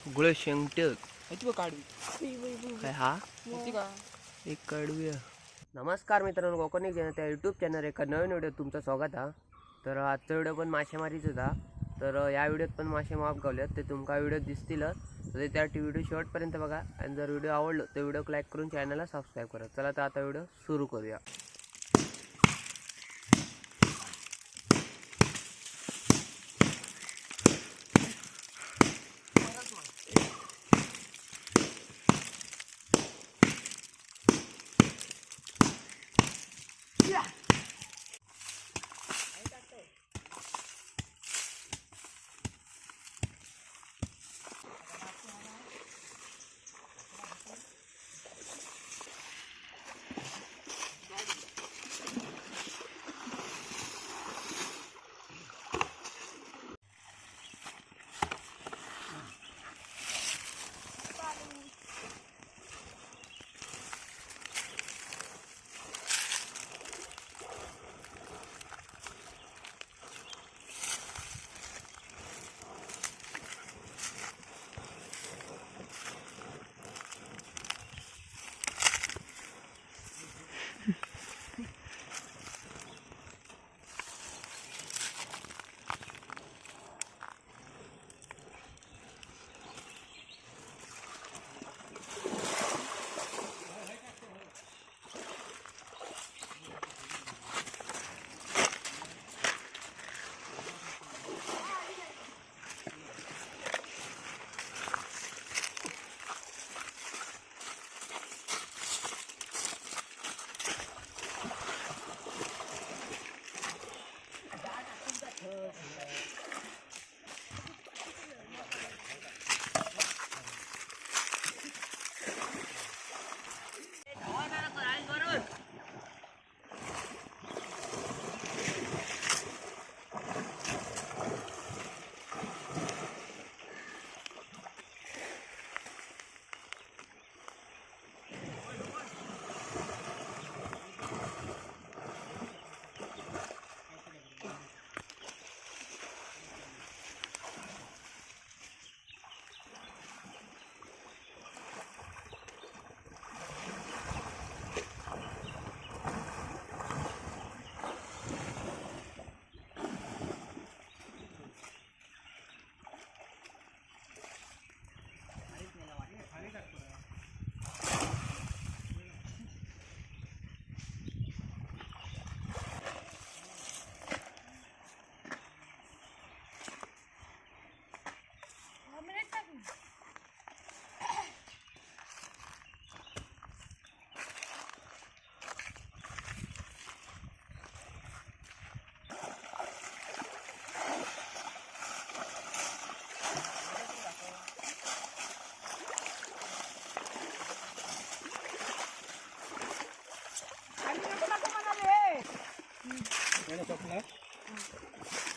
गुळ शेंगटक काय हा? एक कडवी नमस्कार मित्रांनो कोकणी जनता यूट्यूब चॅनल एका नवीन व्हिडिओ तुमचं स्वागत हा. तर आजचा व्हिडिओ पण मासेमारीच होता. तर या व्हिडिओत पण मासे माफ गावल्यात ते तुमका व्हिडिओ दिसतीलच तर त्या व्हिडिओ शेवटपर्यंत बघा. आणि जर व्हिडिओ आवडलो तर व्हिडिओ लाईक करून चॅनलला सबस्क्राईब करा. चला तर आता व्हिडिओ सुरू करूया.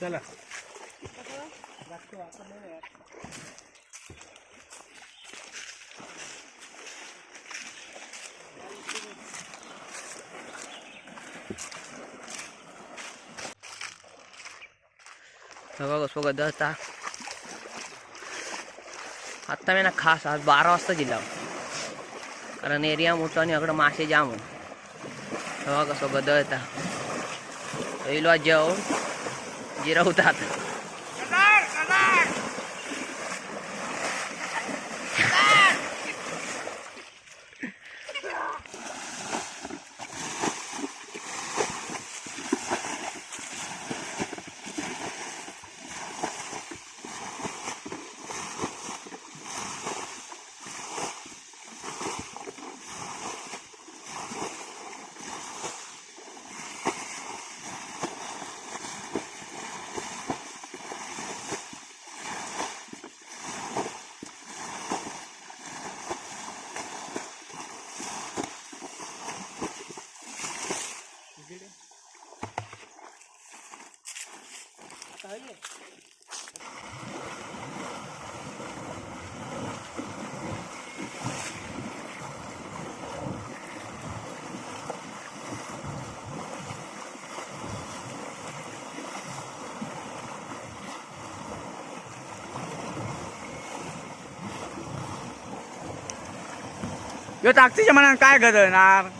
चला. बघा कसं गदळता आत्ता मी ना खास आज बारा वाजता दिला कारण एरिया मोठा आणि अकडं मासे जाम. बघा कसं गदळता पहिलो जेवण. girar o dado. tới rồi यो टाकतीच्या मनात काय गरज येणार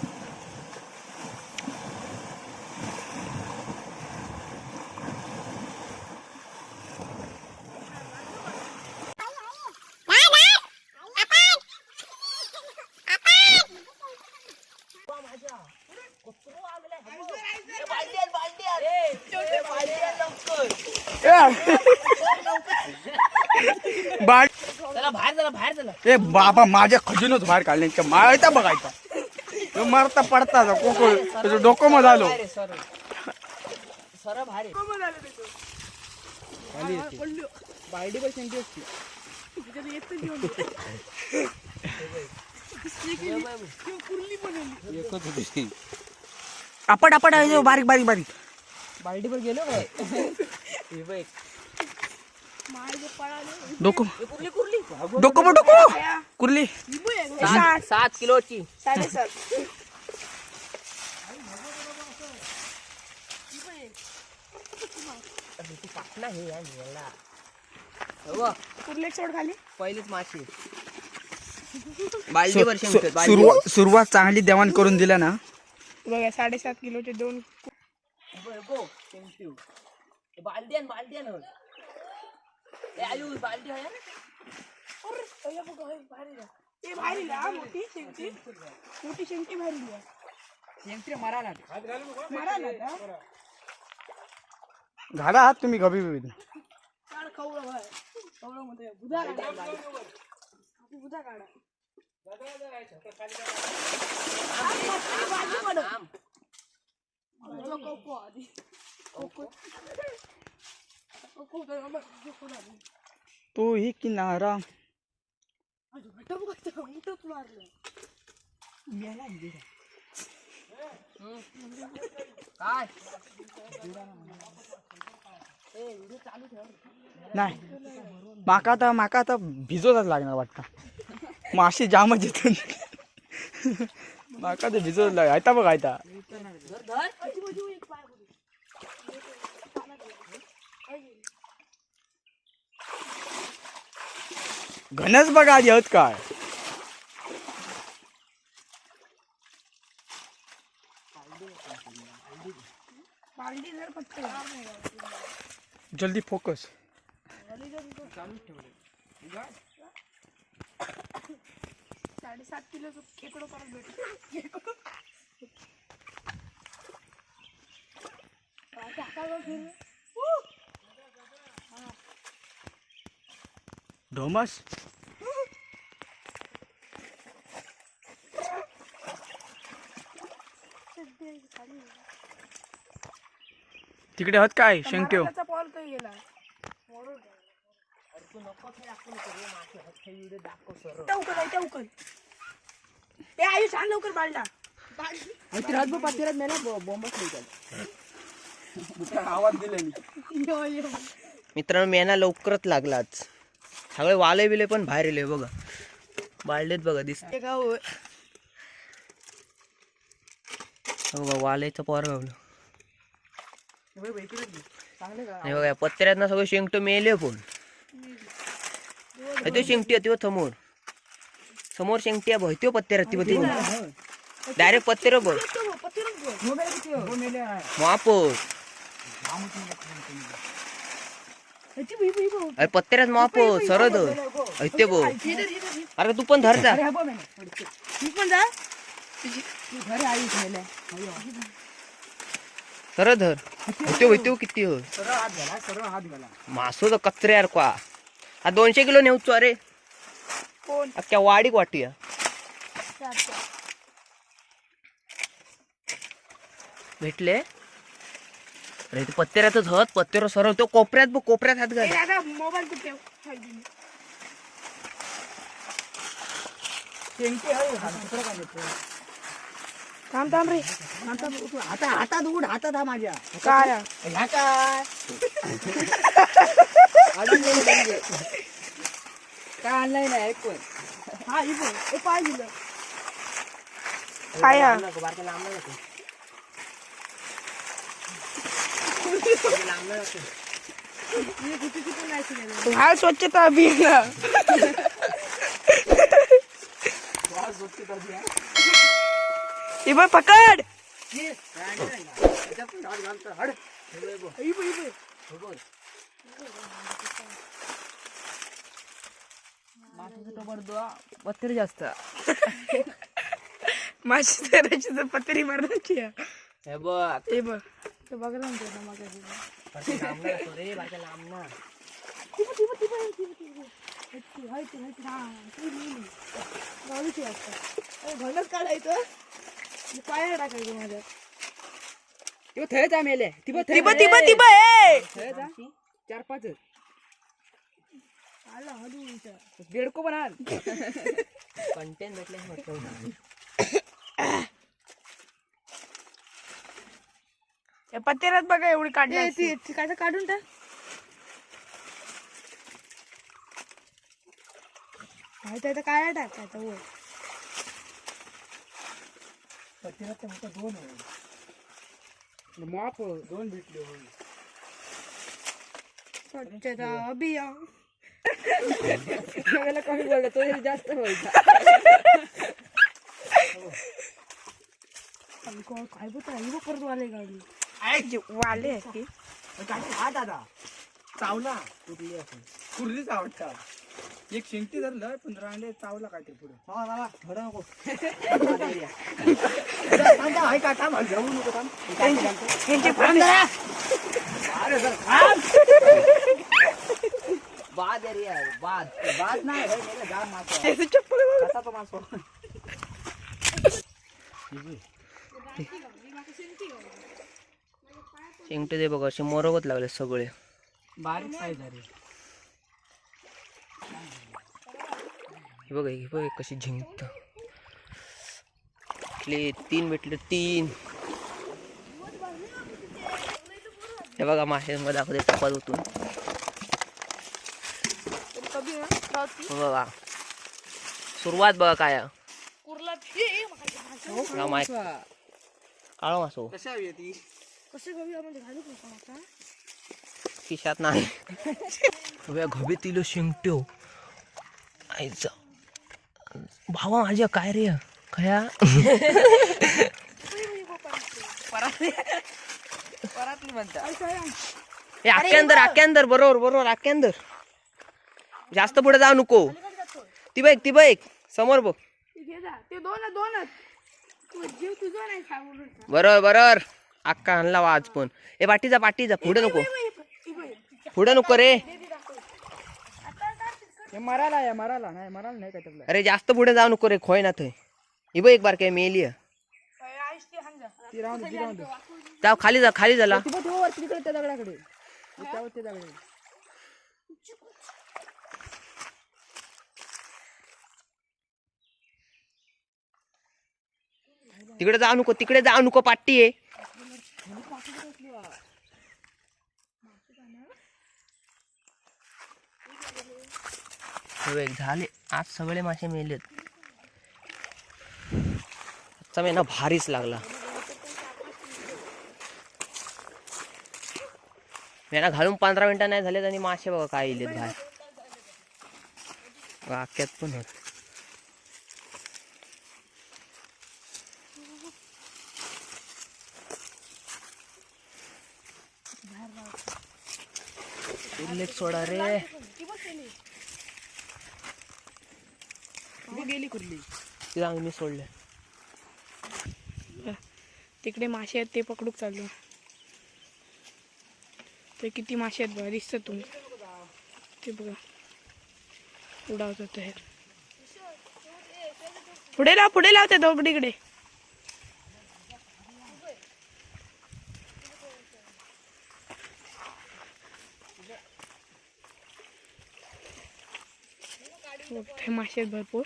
ए बाबा माझ्या खजिनच बाहेर काढल्या माळता बघायचा. ह्यो मरता पडता कोकळ त्याचं डोकं मग झालो सर सर बाहेर बायडी पण आपट आपट आहे ह्यो, बारीक बारीक बारीक. बालडी पण गेलो काय हे बघ. डोकं. कुर्ली कुर्ली. डोकं कुर्ली. सात सात किलोची. ना हे. हो कुर्लेक सोड खाली. पहिलेच मासे बालदीवर शेंगतात, बालदीवर. सुरुवात सुरुवात चांगली देवाण करून दिला ना बघा साडेसात किलोचे दोन बघ, गो, शेंगटीव. बालदी आण, बालदी आण. ए, आयुष, बालदी आहे ना? ते भारी मोठी शेंगटी मोठी शेंगटी भारी शेंगटी मारायला मारा ना आता. घाला आहात तुम्ही गबी बिबी काढ खवळं बघ. खवळं मध्ये बुधा काढा बुधा काढा जो कोको आधी. कोको. कोको तर बाबा, कोको आधी. तू ही किनारा मोठंच मारलं. काय नाही. माका आता माका आता भिजवतच लागणार वाटतं. माशी जाम जिथून माका ते भिजवत लाग आयता बघ आयता. घनच बघा आधी आहोत काय बालदी जर पटकन. जल्दी फोकस साडेसात किलोचं खेकडं परत भेटलं आता हातावर फिरलं. ढोमस तिकडे हत काय शेंगटेव टवकल आहे टवकल ए आयुष आण लवकर पातेरात मेला बॉम्बच नाही आवाज दिले यो मित्रांनो मेना लवकरच लागलाच सगळे वाले बिले पण बाहेर येले बघा. बालडेत बघा दिसत बघा वालेचं पोर गावलं. नाही बघा पत्र्यात ना सगळं शेंगट मेले पण. अरे तो शेंगटी होती हो समोर. समोर शेंगटी आहे त्यो पत्त्यात ती डायरेक्ट पत्तेर बघ. महापौर. अरे पत्त्यात महापौर सरद. ते बघ. अरे तू पण धर जा. सरळ धर. होते होते किती हो. मासो तर कचरे यार का हा दोनशे किलो नेऊचो अरे. कोण? अख्ख्या वाडीक वाटूया भेटले? अरे ते पत्त्यातच हत पत्त्यावर सरळ तो कोपऱ्यात बघ कोपऱ्यात हात घाल. ए दादा मोबाईल कुठे ठेव? थांब थांब रे. आता हातात उड हातात हा माझ्या. काय? ह्या काय? काय आणलंय ना एक पण हा ही पण ए पाय दिलं काय हा? बारका लांब नाही जातो. लांब नाही जातो. हा स्वच्छता अभियान ती बघ पकड पत्तर जास्त माशी धरायची तर पत्री मारण्याची आहे. हे बघ ते बघ ते बघायला म्हणते ना मागाशी. लांब ना असतो रे बारक्या लांब ना. ती बघ, ती बघ, ती बघ, हाय ती, हाय ती, हा, ती. अरे, घनच काढायचं. पायाला टाकायचं माझ्या. ती थंयच आमेले ती बघ ती बघ, ती बघ, ती बघ, ए! चार पाच आला. बेडको कंटेन भेटले या पत्त्यात बघा एवढी काढली काय काढून टाक. माहीत आहे तर काय टाकायचं वर माप दोन भेटले होय. स्वच्छता कमी बोलला तो जास्त बोलता काय बोलतो? परत वाले गाडी. वाले आहे की. हा दादा? चावला. कुठली कुर्लीच आवडतात एक शेंगटी धरलं पण रांडे चावला काय ते पुढे नको. जाऊ नको थांब. यांचे प्राण- बाद आहे यार, बाद बाद नाही जाम मासा आहे. कसा तो मासो दे बघा असे मोरवत लागले सगळे. बारीक साईज आहे रे. हे बघा हे बघ कशी झिंकत भेटले तीन भेटले तीन. हे बघा मासे मध्ये दाखवते टपात उतून हे बघा सुरुवात बघा काय. कुर्ला माय काळो मासो. कशा हवी ती कसं कवी म्हणजे घालू का आता? खिशात नाही. बघा घबे तिलो शिंगट्यो आईचा. भावा माझ्या काय रे? खया? परातली. म्हणता. ए आक्यांदर आक्यांदर बरोबर बरोबर आक्यांदर जास्त पुढे जाऊ नको. ती बघ ती बघ. समोर बघ. ते घे जा. ते दोन दोनच तू जीव तुझा नाही खा बोलून खा. बरोबर बरोबर. अक्का आणला वा आज पण. ए पाठीचा पाठीचा पुढे नको. पुढे नको रे. हे मराला या मराला नाही मराला नाही काय अरे जास्त पुढे जाऊ नको रे खोय ना थंय. ही बघ एक बार काय मेली जा. जाऊ खाली जा खाली झाला ती बघ, ती बघ वरती तिकडे त्या दगडाकडे तिकडे जाऊ नको तिकडे जाऊ नको पाट्टी आहे. झाले आज सगळे मासे मेलेत. आजचा महिना भारीच लागला. महिना घालून पंधरा मिनिटं नाही झालेत आणि मासे बघा काय येलेत बाहेर. वाक्यात पण होत. उल्लेख सोडा रे। गेली कुठली ती चांगली मी सोडले. तिकडे मासे आहेत ते पकडूक चाललो. ते किती मासे आहेत बघा दिसतात तुम्ही. ते बघा. उडावतात ते पुढे लाव पुढे लाव त्या दगडीकडे मोठे मासे आहेत भरपूर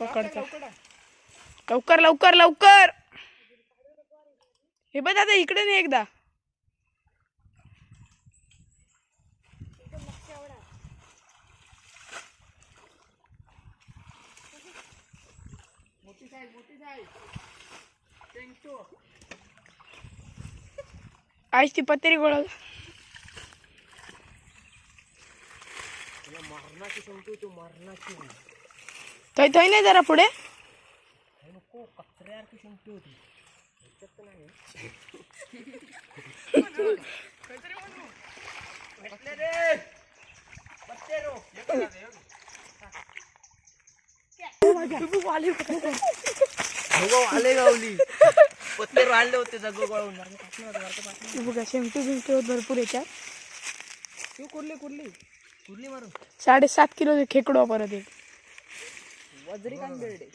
पकडतात लवकर लवकर लवकर! हे बघ दादा इकडे नाही एकदा. आज ती पत्तरी गोळा थंय थंय नाही जरा पुढे कचऱ्यासारखी शेंगटी होती. ह्याच्यात तर नाही बसले रे बसले रो हो आले गावली पत्ते होते जगो गळून बघा शेमटी बिमटी होत भरपूर याच्यात. तू कुर्ली कुर्ली कुर्ली मारून. साडेसात किलो खेकडो परत एक. वजरी कान बेर्डे.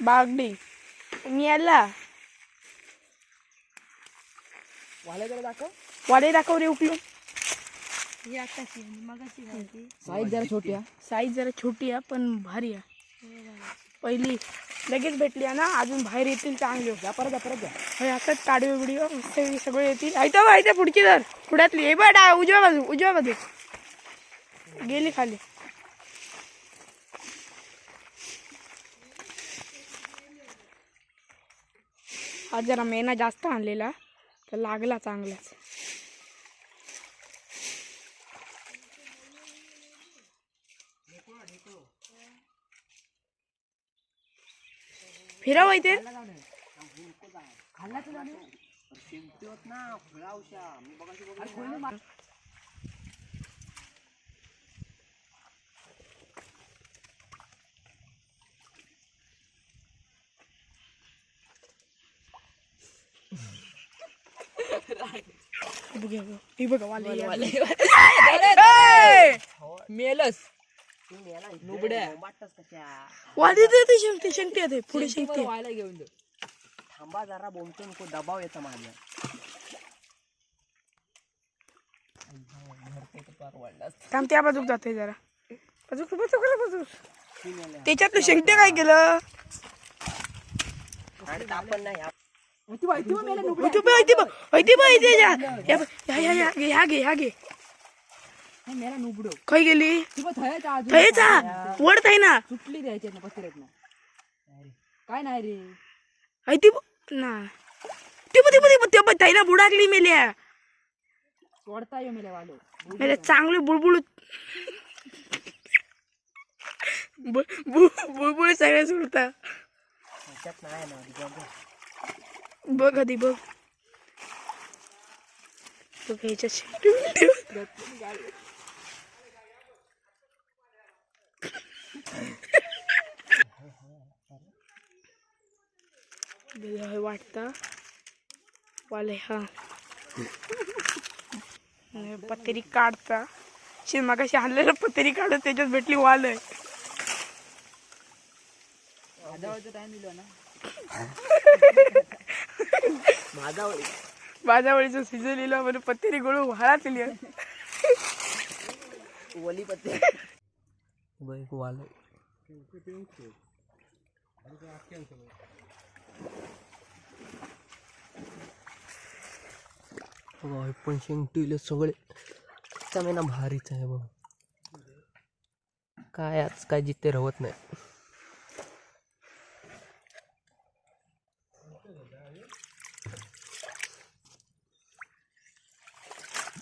बागडी. मी आला वाले जरा दाखव. वाडे दाखव रे उकलून. साईज जरा छोटी आहे. साईज जरा छोटी आहे पण भारी आहे. पहिली लगेच भेटली आहे ना अजून बाहेर येतील चांगली जा परत जा परत जा. होय आताच काढवे बिडवे सगळे येतील. ऐकतो बा पुढची धर. पुढ्यातली. हे बघ डा- उजव्या बाजू उजव्या बाजू. गेली खाली. आज जरा मेना जास्त आणलेला तर लागला चांगलाच. फिरव इथे शेंगटी होत ना फळावशा मी बघाशी बघ हे बघ हे बघ. हे बघा वाले वाले मेलस नुबड्या. शेंगते शेंगते येते पुढे शेंगते व्हायला घेऊन दे. थांबा जरा बोमतो नको दबाव येतो माझ्या. थांब त्या बाजूक जाते जरा. बाजूक बाजूक बाजूक त्याच्यातलं शेंगटे काय केलं? आपण नाही. होती बा, होती बा, होती बा इथे जा. या बा, या या या घे ह्या घे ह्या घे. मेरा नुबडो. खय गेली? ती थयचा वडत आहे. ना? सुटली द्यायची ना काय नाही रे. ती ना. ती ती ती ती थाय बुडाकली मेल्या. सोडता येऊ मेल्या वालो. मेल्या चांगले बुळबुळ बुळबुळ सगळ्या नाही ना बघ आधी बघ. बघ ह्याच्यात शेंगटे वाटतं वाले हा आणि पत्तेरी काढता शे मगाशी आणलेलं पत्तेरी काढत त्याच्यात भेटली वाल आहे माझा टाइम दिलो ना माझा वळी माझ्या वेळीचं शिजवलेलं म्हणजे पत्तेरी गळू वली पत्ते वाल बघा हे पण शेंगटीले सगळे. चमेना भारीच आहे बघ. काय आज काय जिथे राहत नाही.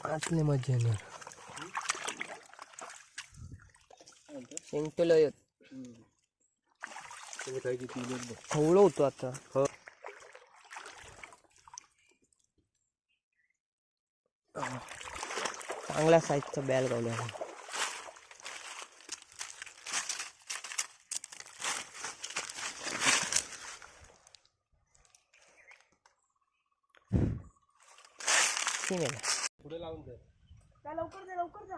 आतले मजा येणार. शेंगटेला येत हवळं होतो आता. चांगल्या साईजचा बॅल गावला आहे. सिमेला लवकर जा लवकर जा.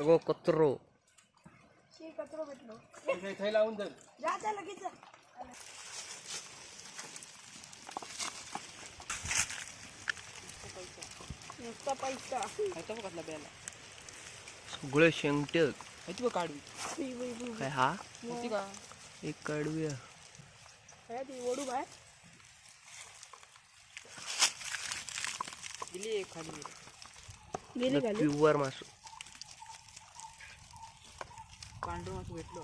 अगो कचरो शी कचरो भेटलो. जा जा लगेच नुसता पैसा. कसला बेला सगळे शेंगटे. ह्याची बघ. काढवी? ती बाई बाई. काय हा? होती का? एक आहे. काय ती ओढू बाय? दिली एक खाली. गेली खाली. प्युअर मासू. पांढरं असं भेटलो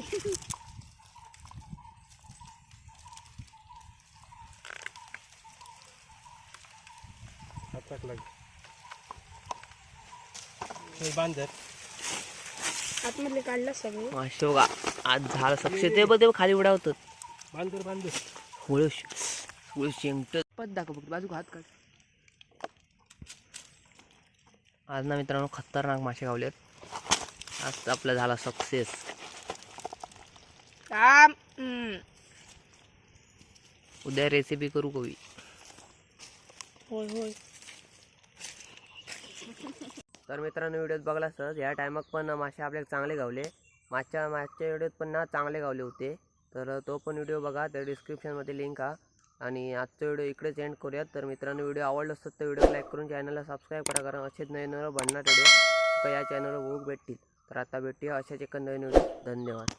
बांधर. आतमधले काढला सगळे. मासे बघा आज झालं सक्ष ते पण ते खाली उडावतात. बांधर बांधर. हुळूश हुळूश शेंगट पद दाखव फक्त बाजू हात काढ. आज ना मित्रांनो खतरनाक मासे गावलेत आज आपला झाला सक्सेस. काम. उद्या रेसिपी करू कवी. होय होय. तर मित्रांनो व्हिडिओत बघला सर या टायमात पण मासे आपल्याला चांगले गावले. मागच्या मागच्या व्हिडिओत पण ना चांगले गावले होते. तर तो पण व्हिडिओ बघा तर डिस्क्रिप्शनमध्ये लिंक हा आणि आजचा व्हिडिओ इकडेच एंड करूयात. तर मित्रांनो व्हिडिओ आवडला असतात तर व्हिडिओ लाईक करून चॅनलला सबस्क्राईब करा कारण असेच नवीन नवीन भन्नाट व्हिडिओ या चॅनलवर बघू भेटतील. तर आता भेटूया अशाच एका नवीन व्हिडिओ धन्यवाद.